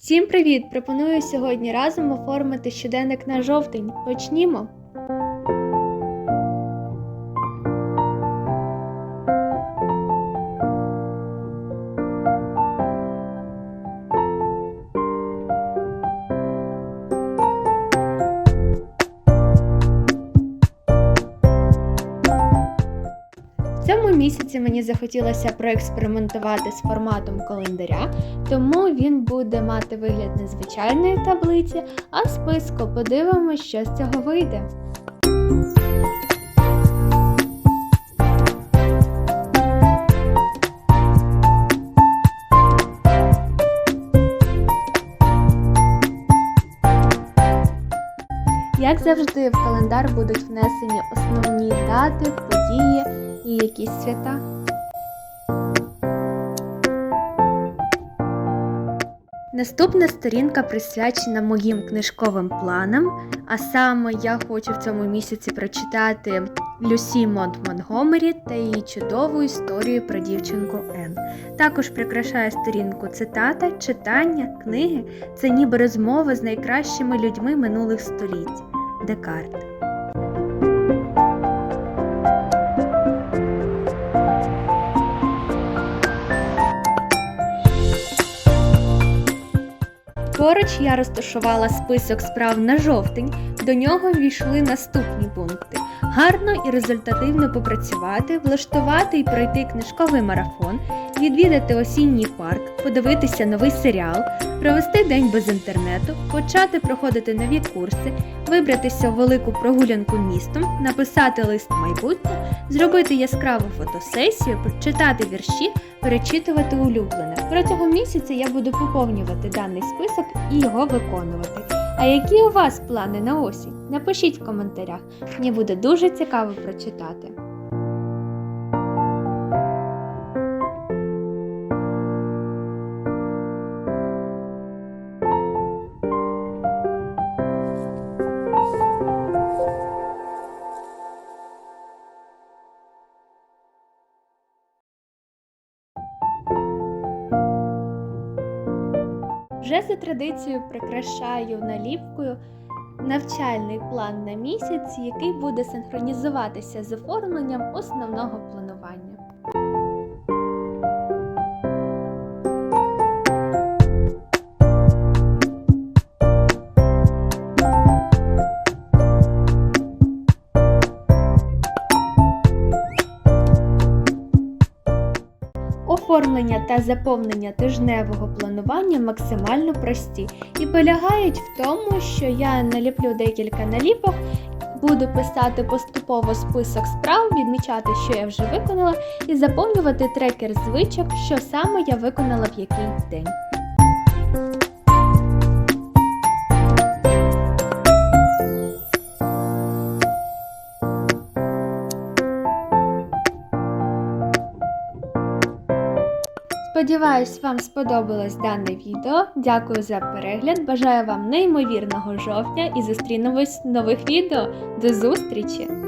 Всім привіт! Пропоную сьогодні разом оформити щоденник на жовтень. Почнімо! Цьому місяці мені захотілося проекспериментувати з форматом календаря, тому він буде мати вигляд не звичайної таблиці, а списку. Подивимось, що з цього вийде. Як завжди, в календар будуть внесені основні дати, події і якісь свята. Наступна сторінка присвячена моїм книжковим планам, а саме я хочу в цьому місяці прочитати Люсі Монт Монгомері та її чудову історію про дівчинку Ен. Також прикрашає сторінку цитата, читання, книги це ніби розмова з найкращими людьми минулих століть. Декарт. Поруч я розташувала список справ на жовтень. До нього ввійшли наступні пункти: гарно і результативно попрацювати, влаштувати і пройти книжковий марафон, відвідати осінній парк, подивитися новий серіал, провести день без інтернету, почати проходити нові курси, вибратися в велику прогулянку містом, написати лист майбутнє, зробити яскраву фотосесію, прочитати вірші, перечитувати улюблене. Протягом місяця я буду поповнювати даний список і його виконувати. А які у вас плани на осінь? Напишіть в коментарях. Мені буде дуже цікаво прочитати. Вже за традицією прикрашаю наліпкою навчальний план на місяць, який буде синхронізуватися з оформленням основного планування. Оформлення та заповнення тижневого планування максимально прості і полягають в тому, що я наліплю декілька наліпок, буду писати поступово список справ, відмічати, що я вже виконала, і заповнювати трекер звичок, що саме я виконала в який день. Сподіваюсь, вам сподобалось дане відео. Дякую за перегляд. Бажаю вам неймовірного жовтня і зустрінемось в нових відео. До зустрічі!